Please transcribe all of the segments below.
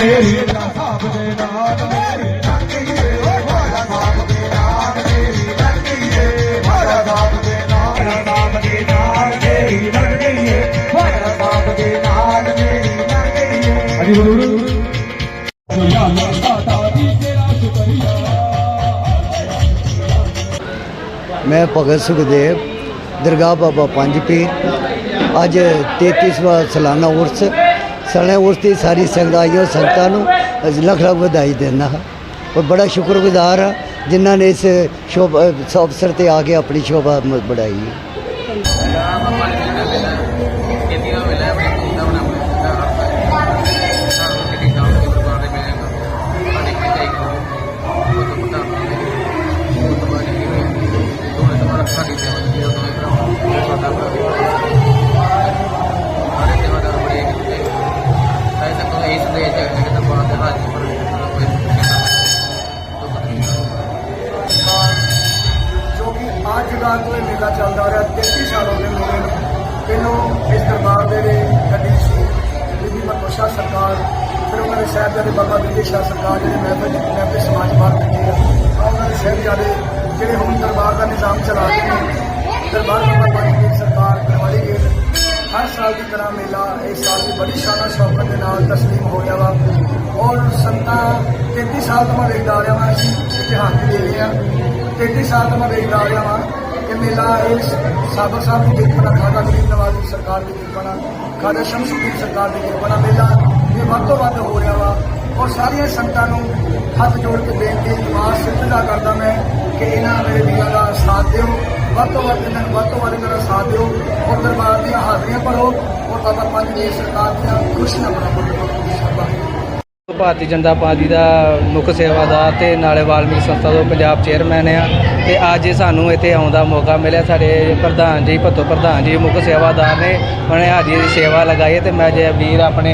ਮੇਰੀ ਸਾਹਿਬ ਦੇ ਨਾਲ ਮੇਰੀ ਲੱਗੀਏ ਭੋਲਾ ਸਾਹਿਬ ਦੇ ਨਾਲ ਮੇਰੀ ਲੱਗੀਏ ਭੋਲਾ ਸਾਹਿਬ ਦੇ ਨਾਲ ਨਾਮ ਦੇ ਸਾਹਿਬ ਦੇ ਦੀ ਸਾਰੀ ਸੰਗਤ ਆਈਓ ਸੰਗਤਾਂ ਨੂੰ ਲੱਖ ਲੱਖ ਵਧਾਈ ਦਿੰਦਾ ਹਾਂ। ਔਰ ਬੜਾ ਸ਼ੁਕਰਗੁਜ਼ਾਰ ਹਾਂ, ਜਿਨ੍ਹਾਂ ਨੇ ਇਸ ਸ਼ੋਭਾ ਅਵਸਰ ਤੇ ਆ ਕੇ ਆਪਣੀ ਸ਼ੋਭਾ ਮ- ਵਧਾਈ ਹੈ। ਅੱਜ ਦਾ ਕੋਈ ਮੇਲਾ ਚੱਲਦਾ ਰਿਹਾ 33 ਸਾਲ ਹੋ ਗਏ ਮੇਲੇ ਨੂੰ। ਪਹਿਲੋਂ ਇਸ ਦਰਬਾਰ ਦੇ ਨੇ ਗੱਡੀ ਸੀ ਬੀਬੀ ਮਨੋਸ਼ਾ ਸਰਕਾਰ, ਫਿਰ ਉਹਨਾਂ ਦੇ ਸਾਹਿਬਜ਼ਾਦੇ ਬਾਬਾ ਬਿੰਦੇ ਸ਼ਾਹ ਸਰਕਾਰ ਜਿਹੜੇ ਮਹਿਫਲ ਮਹਿਫਲ ਸਮਾਜ ਬਾਤ ਕੀਤੀ ਹੈ ਆਹ ਉਹਨਾਂ ਦੇ ਸਾਹਿਬਜ਼ਾਦੇ ਜਿਹੜੇ ਹੁਣ ਦਰਬਾਰ ਦਾ ਨਿਜ਼ਾਮ ਚਲਾ ਰਹੇ ਨੇ, ਦਰਬਾਰ ਬਾਬਾ ਬਾਣੀ ਸਰਕਾਰ ਕਰਵਾਈ ਗਈ ਹਰ ਸਾਲ ਦੀ ਤਰ੍ਹਾਂ ਮੇਲਾ ਇਸ ਸਾਲ ਵੀ ਬੜੀ ਸ਼ਾਨਾ ਸ਼ੌਕਤ ਦੇ ਨਾਲ ਤਸਲੀਮ ਹੋ ਗਿਆ ਵਾ। ਔਰ ਸੰਤਾਂ 33 ਸਾਲ ਤੋਂ ਮੈਂ ਵੇਖਦਾ ਆ ਰਿਹਾ ਵਾਂ, ਅਸੀਂ ਇਤਿਹਾਸ ਦੇ ਰਹੇ ਹਾਂ 33 ਸਾਲ ਤੋਂ ਮੈਂ ਵੇਖਦਾ ਆ ਰਿਹਾ ਵਾਂ ਕਿ ਮੇਲਾ ਇਸ ਸਾਬਰ ਸਾਹਿਬ ਦੀ ਕਿਰਪਾ ਨਾਲ ਖਾਦਾ ਗਰੀਬ ਨਵਾਜ਼ ਦੀ ਸਰਕਾਰ ਦੀ ਕਿਰਪਾ ਨਾਲ ਖਾਦਾ ਸ਼ਮਸੁਦੀਨ ਸਰਕਾਰ ਦੀ ਕਿਰਪਾ ਨਾਲ ਮੇਲਾ ਇਹ ਵੱਧ ਤੋਂ ਵੱਧ ਹੋ ਰਿਹਾ ਵਾ। ਔਰ ਸਾਰੀਆਂ ਸੰਗਤਾਂ ਨੂੰ ਹੱਥ ਜੋੜ ਕੇ ਬੇਨਤੀ ਨਮਾਜ਼ ਸਿੱਧਾ ਕਰਦਾ ਮੈਂ ਕਿ ਇਹਨਾਂ ਮੇਰੇ ਵੀਰਾਂ ਦਾ ਸਾਥ ਦਿਓ। ਵੱਧ ਤੋਂ ਵੱਧ ਇਹਨਾਂ ਨੂੰ ਵੱਧ ਤੋਂ ਵੱਧ ਇਹਨਾਂ ਦਾ ਸਾਥ ਦਿਓ। ਔਰ ਦਰਬਾਰ ਦੀਆਂ ਹਾਜ਼ਰੀਆਂ ਭਰੋ। ਔਰ ਬਾਬਾ ਪੰਜ ਦੀ ਸਰਕਾਰ ਦੀਆਂ ਖੁਸ਼ੀਆਂ ਮਨਾਓ ਸ਼ਾਬਾਸ਼ ਭਾਰਤੀ ਜਨਤਾ ਪਾਰਟੀ ਦਾ ਮੁੱਖ ਸੇਵਾਦਾਰ ਤੇ ਨਾਲੇ ਵਾਲਮੀਕ ਸੰਸਥਾ ਤੋਂ ਪੰਜਾਬ ਚੇਅਰਮੈਨ ਆ ਤੇ ਅੱਜ ਸਾਨੂੰ ਇੱਥੇ ਆਉਣ ਦਾ ਮੌਕਾ ਮਿਲਿਆ। ਸਾਡੇ ਪ੍ਰਧਾਨ ਜੀ, ਭੱਤੋ ਪ੍ਰਧਾਨ ਜੀ, ਮੁੱਖ ਸੇਵਾਦਾਰ ਨੇ, ਉਹਨੇ ਹਾਜੀ ਦੀ ਸੇਵਾ ਲਗਾਈ ਹੈ ਤੇ ਮੈਂ ਜੇ ਵੀਰ ਆਪਣੇ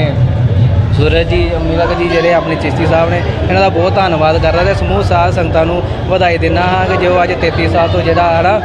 ਸੂਰਜ ਜੀ ਮਿਲਕ ਜੀ ਜਿਹੜੇ ਆਪਣੇ ਚਿਸ਼ਤੀ ਸਾਹਿਬ ਨੇ ਇਹਨਾਂ ਦਾ ਬਹੁਤ ਧੰਨਵਾਦ ਕਰਦਾ ਤੇ ਸਮੂਹ ਸਾਧ ਸੰਗਤਾਂ ਨੂੰ ਵਧਾਈ ਦਿੰਦਾ ਹਾਂ ਕਿ ਜੋ ਅੱਜ 33 ਸਾਲ ਤੋਂ ਜਿਹੜਾ ਆ ਨਾ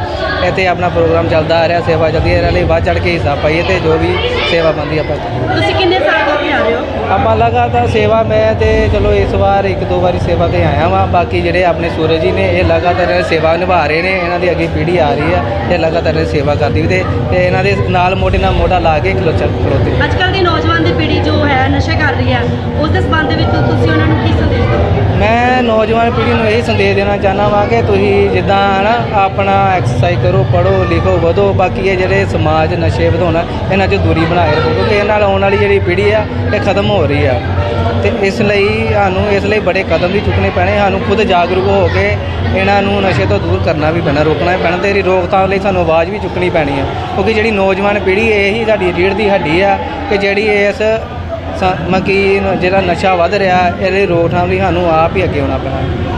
ਇੱਥੇ ਆਪਣਾ ਪ੍ਰੋਗਰਾਮ ਚੱਲਦਾ ਆ ਰਿਹਾ ਸੇਵਾ ਚੱਲਦੀ ਹੈ ਇਹਦੇ ਲਈ ਵੱਧ ਚੜ ਕੇ ਹਿੱਸਾ ਪਾਈਏ ਤੇ ਜੋ ਵੀ ਸੇਵਾ ਬੰਦੀ ਆਪਾਂ। ਤੁਸੀਂ ਕਿੰਨੇ ਸਾਲ ਤੋਂ ਆ ਰਹੇ ਹੋ ਆਪਾਂ ਲਗਾਤਾਰ ਸੇਵਾ ਮੈਂ ਤੇ ਚਲੋ ਇਸ ਵਾਰ ਇੱਕ ਦੋ ਵਾਰੀ ਸੇਵਾ ਤੇ ਆਇਆ ਵਾਂ ਬਾਕੀ ਜਿਹੜੇ ਆਪਣੇ ਸੂਰਜ ਜੀ ਨੇ ਇਹ ਲਗਾਤਾਰ ਸੇਵਾ ਨਿਭਾ ਰਹੇ ਨੇ ਇਹਨਾਂ ਦੀ ਅੱਗੇ ਪੀੜ੍ਹੀ ਆ ਰਹੀ ਆ ਇਹ ਲਗਾਤਾਰ ਇਹ ਸੇਵਾ ਕਰਦੀ ਵੀ ਤੇ ਤੇ ਇਹਨਾਂ ਦੇ ਨਾਲ ਮੋਢੇ ਨਾਲ ਮੋਢਾ ਲਾ ਕੇ ਖਲੋ ਚੱਲ ਖਲੋਤੇ ਅੱਜ ਕੱਲ ਦੀ ਨੌਜਵਾਨ ਦੀ ਪੀੜ੍ਹੀ ਜੋ ਹੈ ਨਸ਼ੇ ਕਰ ਰਹੀ ਹੈ। ਉਸ ਦੇ ਸੰਬੰਧ ਦੇ ਵਿੱਚ ਤੁਸੀਂ ਉਹਨਾਂ ਨੂੰ ਕੀ ਸੰਦੇਸ਼ ਦਿਓਗੇ? ਮੈਂ ਨੌਜਵਾਨ ਪੀੜ੍ਹੀ ਨੂੰ ਇਹ ਸੰਦੇਸ਼ ਦੇਣਾ ਚਾਹੁੰਦਾ ਵਾਂ ਕਿ ਤੁਸੀਂ ਜਿੱਦਾਂ ਨਾ ਆਪਣਾ ਐਕਸਰਸਾਈਜ਼ ਕਰੋ ਪੜੋ ਲਿਖੋ, ਵਧੋ। ਬਾਕੀ ਇਹ ਜਿਹੜੇ ਸਮਾਜ ਨਸ਼ੇ ਵਧਾਉਣਾ, ਇਹਨਾਂ 'ਚ ਦੂਰੀ ਬਣਾਏ ਰੱਖੋ, ਕਿਉਂਕਿ ਇਹ ਨਾਲ ਆਉਣ ਵਾਲੀ ਜਿਹੜੀ ਪੀੜ੍ਹੀ ਆ, ਇਹ ਖਤਮ ਹੋ ਰਹੀ ਆ। ਤੇ ਇਸ ਲਈ ਸਾਨੂੰ, ਇਸ ਲਈ ਬੜੇ ਕਦਮ ਵੀ ਚੁੱਕਣੇ ਪੈਣੇ, ਸਾਨੂੰ ਖੁਦ ਜਾਗਰੂਕ ਹੋ ਕੇ ਇਹਨਾਂ ਨੂੰ ਨਸ਼ੇ ਤੋਂ ਦੂਰ ਕਰਨਾ ਵੀ ਪੈਣਾ, ਰੋਕਣਾ ਵੀ ਪੈਣਾ, ਤੇ ਇਹਦੀ ਰੋਕਥਾਮ ਲਈ ਸਾਨੂੰ ਆਵਾਜ਼ ਵੀ ਚੁੱਕਣੀ ਪੈਣੀ ਆ। ਕਿਉਂਕਿ ਜਿਹੜੀ ਨੌਜਵਾਨ ਪੀੜ੍ਹੀ, ਇਹੀ ਸਾਡੀ ਰੀੜ ਦੀ ਹੱਡੀ ਆ, ਕਿ ਜਿਹੜੀ ਇਸ ਸ- ਮਤਲਬ ਕਿ ਜਿਹੜਾ ਨਸ਼ਾ ਵੱਧ ਰਿਹਾ, ਇਹਦੇ ਰੋਕਥਾਮ ਲਈ ਸਾਨੂੰ ਆਪ ਹੀ ਅੱਗੇ ਆਉਣਾ ਪੈਣਾ।